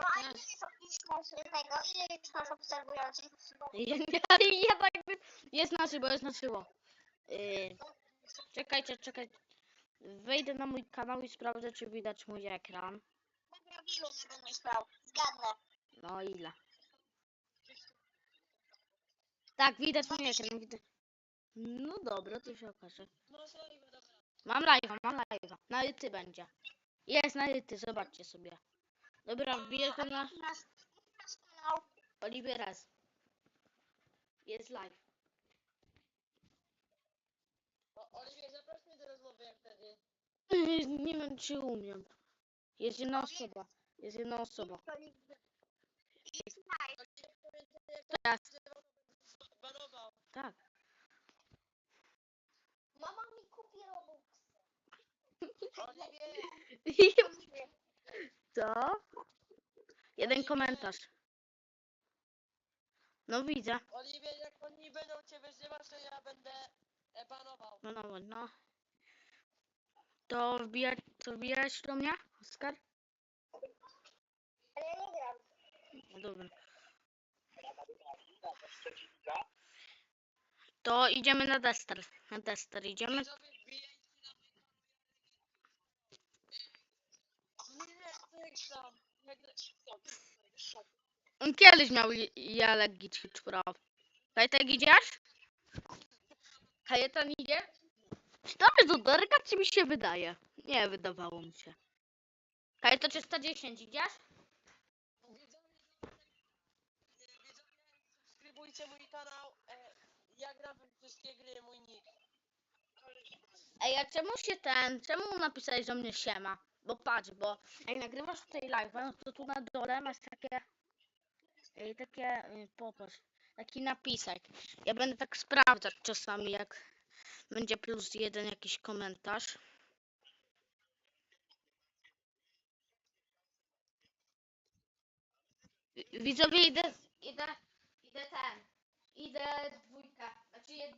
No a ile masz tego, ile masz obserwujących? Ja, ja, ja tak by... Jest na żywo, jest na żywo. Yy, czekajcie, czekajcie. Wejdę na mój kanał i sprawdzę, czy widać mój ekran. Dobra, wielu nie będziesz miał. Zgadnę. No ile? Tak, widać mój ekran. Widać. No dobra, to się okaże. Mam live'a, mam live'a. Na Yty będzie. Jest na Yty, zobaczcie sobie. Dobra, wbiję go na Nasz, nasz kanał. Oliveras. Jest live. O, Oliwier, zaproś mnie do rozmowy jak wtedy. Nie wiem, czy umiem. Jest jedna osoba. Jest jedna osoba. Jest live. Teraz. banował. Tak. Mama mi kupi Robux. Oliwier, Co? Jeden komentarz. No widzę. Oliwier, jak oni będą cię wyzywać, to ja będę e, banował. No no no. To wbijać, to wbijać do mnie, Oskar? Ale ja nie gram. No dobra. To idziemy na Dester. Na Dester idziemy. Mój kanał. Nie, Jak Kiedyś miał Jalek Gitchicz Pro. Kajtek idziesz? Kajetan idzie? Czy to jest uderka, czy mi się wydaje? Nie, wydawało mi się. Kajeto 310 idziesz? Subskrybujcie mój kanał. E, ja gram wszystkie gry, mój nick. Ej, a czemu się ten, czemu napisałeś do mnie siema? Bo patrz, bo jak nagrywasz tutaj live, no to tu na dole masz takie, ej, takie, y, popatrz, taki napisek. Ja będę tak sprawdzać czasami, jak będzie plus jeden jakiś komentarz. Wi- Widzowie, idę, idę, idę ten, idę dwójkę, znaczy jed,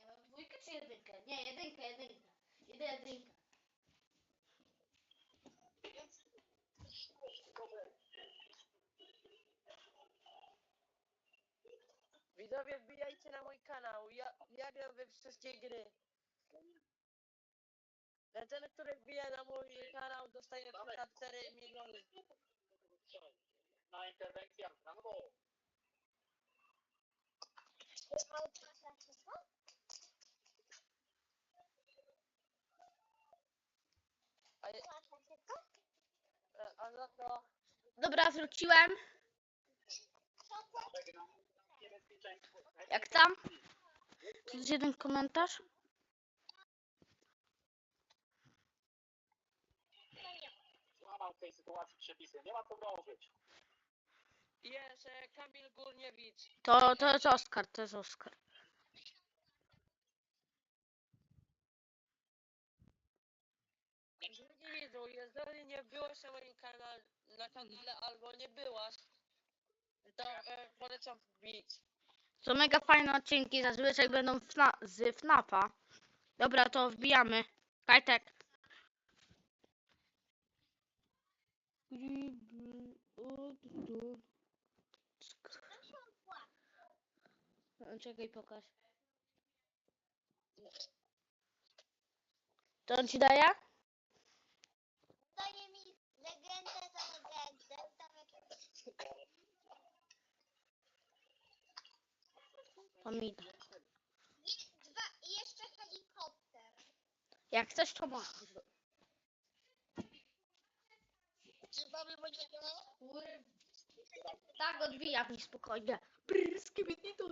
wiem, dwójkę czy jedynkę? Nie, jedynkę, jedynkę. Idę jedynkę. Widzowie, wbijajcie na mój kanał. Ja, ja gram we wszystkie gry. E, Ten, który wbija na mój kanał, dostaje na 4 miliony. Na interwencję wszystko? A, je- a za to Dobra, wróciłem. Co to? Niebezpieczeństwo. Jak tam? Tu jest jeden komentarz. Złamał w tej sytuacji przepisy. Nie ma co dążyć. jest e, Kamil Górniewicz. To, to jest Oskar, to jest Oskar. Drogi widzu, jeżeli nie byłeś na moim kanale, na kanale albo nie byłaś, to e, polecam wbić. To mega fajne odcinki, zazwyczaj będą fna z FNAFa. Dobra, to wbijamy. Kajtek. Czekaj, pokaż. To on ci? Daje mi legendę za legendę. Tam jakieś... On mi da. I dwa, i jeszcze helikopter. Jak chcesz, to. Czy mamy kanał? Tak, odbija mi spokojnie. Bryskie mi to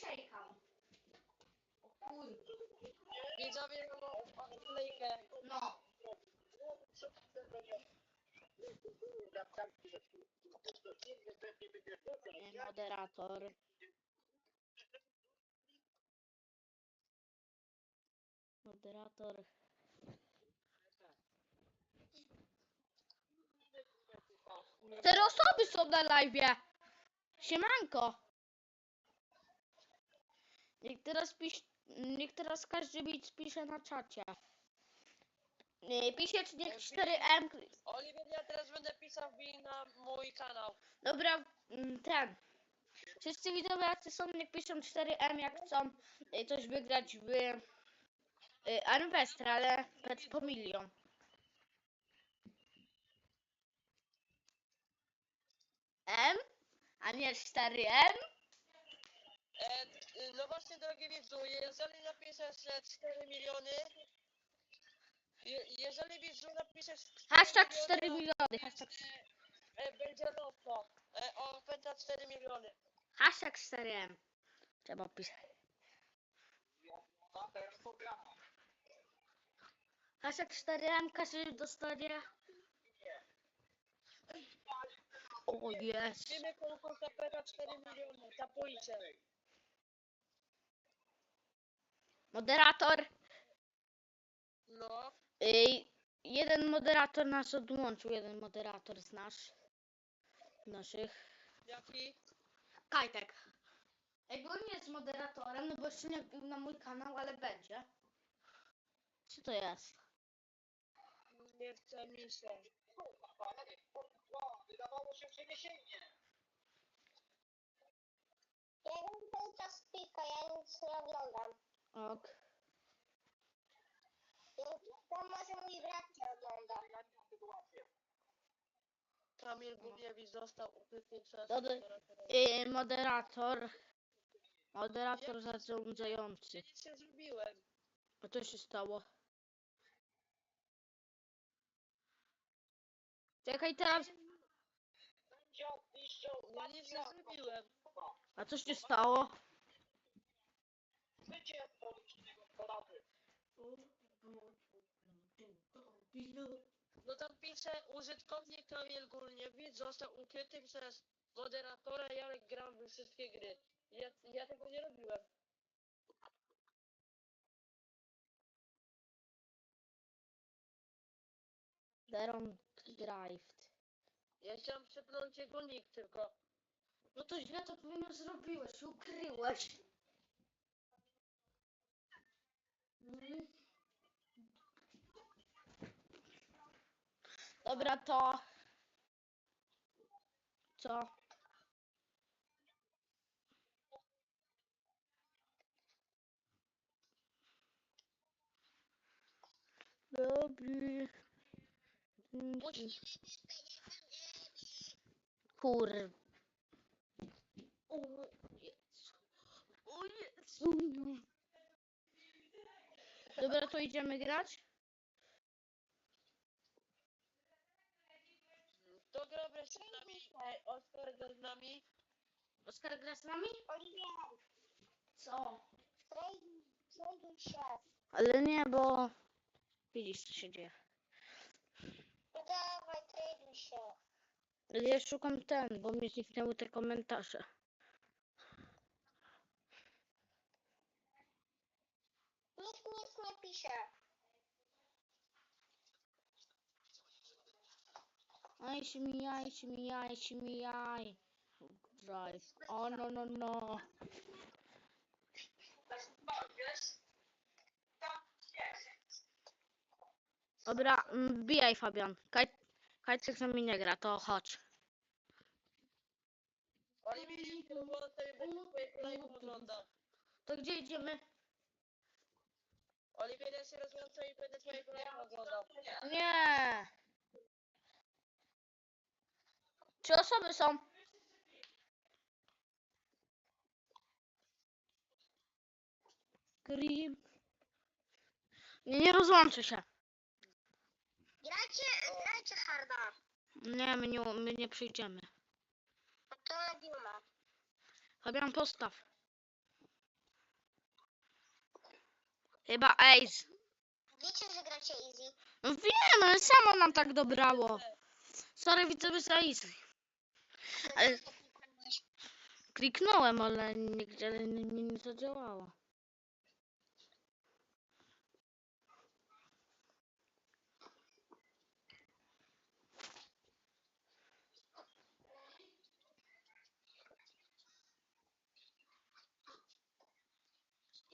szejkał? O kurde. Widzowie mam odklejkę. No. Moderator. Moderator. Cztery osoby są na live. Siemanko. Niech teraz pisz, niech teraz każdy mi pisze na czacie. Niech 4M. Oliwier, ja teraz będę pisał wbij na mój kanał. Dobra, mm, ten. Wszyscy widzowie jacy są, niech piszą 4M jak chcą y, coś wygrać w y, Armwestra, ale pet po milion. M? A nie 4M? E, y, no właśnie, drogi widzu, jeżeli napiszesz e, 4 miliony, je, jeżeli widzu napiszesz 4 Hashtag miliony, 4 to, miliony. Hashtag, e, będzie loto. E, oferta 4 miliony. hashtag 4M. Trzeba pisać. Hashtag 4M każdy dostanie. O jest. Wiemy konkurs oferta 4 miliony. Tapujcie. Moderator. No. Jeden moderator nas odłączył, jeden moderator z nas. Naszych. Jaki? Kajtek. Jakby on nie jest moderatorem, no bo jeszcze nie wbił na mój kanał, ale będzie. Co to jest? Nie chce mi się. Wydawało się przeniesienie. Ja cały czas ja nic nie oglądam. Ok. Więc to może mój brat cię ogląda. Sytuację. Kamil Gubiewicz został ukryty przez... Dobry. Y, moderator. Moderator zarządzający. Nic nie zrobiłem. A co się stało? Czekaj teraz. Sędzia nic nie zrobiłem. A co się stało? Zwycięstwo licznego podaty. No tam pisze, użytkownik Kamil Górniewicz został ukryty przez moderatora Jarek gram we wszystkie gry. Ja, ja tego nie robiłem. Deron Drive. Ja chciałem przepnąć jego nick tylko. No to źle to pewnie zrobiłeś, ukryłeś. Mm. Dobra, to... Co? Dobry. Kur... O Jezu. O Jezu. Dobra, to idziemy grać? To gra wreszcie z nami. Ej, Oskar gra z nami. Oskar gra z nami? Oliwier, Co? przejduj się. Ale nie, bo... Widzisz, co się dzieje. No dawaj, przejduj się. Ja szukam ten, bo mi zniknęły te komentarze. Nikt nic nie pisze. Aj, śmijaj, śmijaj, śmijaj. Drive. O, no, no, no. Dobra, mm, wbijaj Fabian. Kaj, Kajtek z nami nie gra, to chodź. To gdzie idziemy? Oliwier, ja się i będę twoje kolejne oglądał. Nie. Trzy osoby są. Grim. Nie, nie rozłączę się. Grajcie, grajcie harda. Nie, my nie, my nie przyjdziemy. No to robimy. Fabian, postaw. Chyba Ace. Wiecie, że gracie easy? No wiem, ale samo nam tak dobrało. Sorry, widzowie za Ace. Ale kliknąłem, ale nigdzie nie, nie, zadziałało.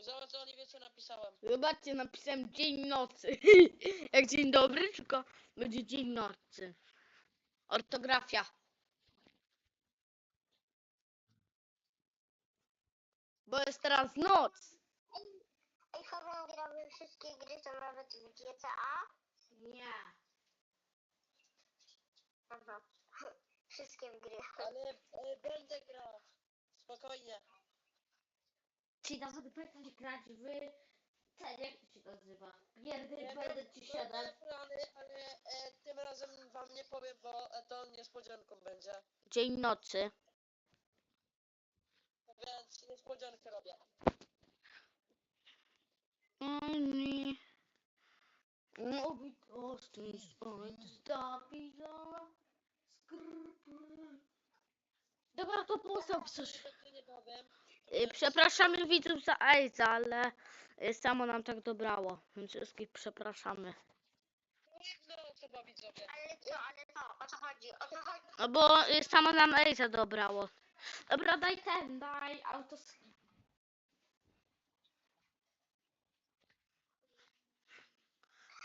Zobacz Oliwie co napisałem. Zobaczcie, napisałem dzień nocy. Jak dzień dobry, tylko będzie dzień nocy. Ortografia. Bo jest teraz noc. Ej, Fabian grały wszystkie gry, to nawet w GTA? Nie. Aha. Wszystkie w gry. Ale e, będę grał. Spokojnie. Ci nawet będę grać w ten, jak to się nazywa? Pierdy, Ja będę ci będę siadać. plany, ale e, tym razem wam nie powiem, bo e, to niespodzianką będzie. Dzień nocy. Niespodziankę robię. Oni. No, because this point is Dobra, to postaw coś. Jeszcze nie powiem. Y, Przepraszamy widzów za Ejza, ale y, samo nam tak dobrało. Więc wszystkich przepraszamy. No, chyba widzowie. Ale co, ale co? O co chodzi? O co chodzi? No bo y, samo nam Ejza dobrało. Dobra, daj ten, daj autos.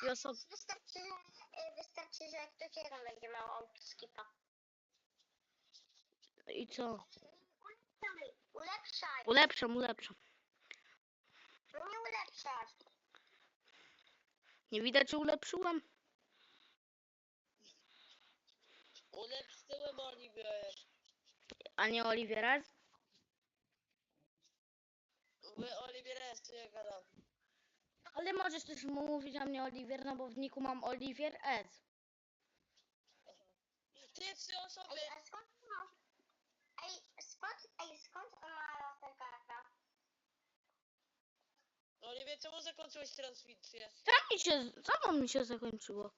I osob... Wystarczy, że, e, wystarczy, że ktoś jeden będzie miał autoskipa. I co? Ulepszaj, ulepszaj. Ulepszam, ulepszam. Nie ulepszasz. Nie widać, że ulepszyłem? Ulepsz tyłem Oliwie. A nie Oliveraz? Wy Oliwie jest, ja gadam. Ale możesz też mu mówić na mnie Oliwier, no bo w niku mam Oliwier S. Ty trzy osoby. Ej, a skąd on ma... Ej, skąd, ej, skąd on ma Mastercarda? Oliwie, czemu zakończyłeś transmisję? Co mi się, co wam mi się zakończyło?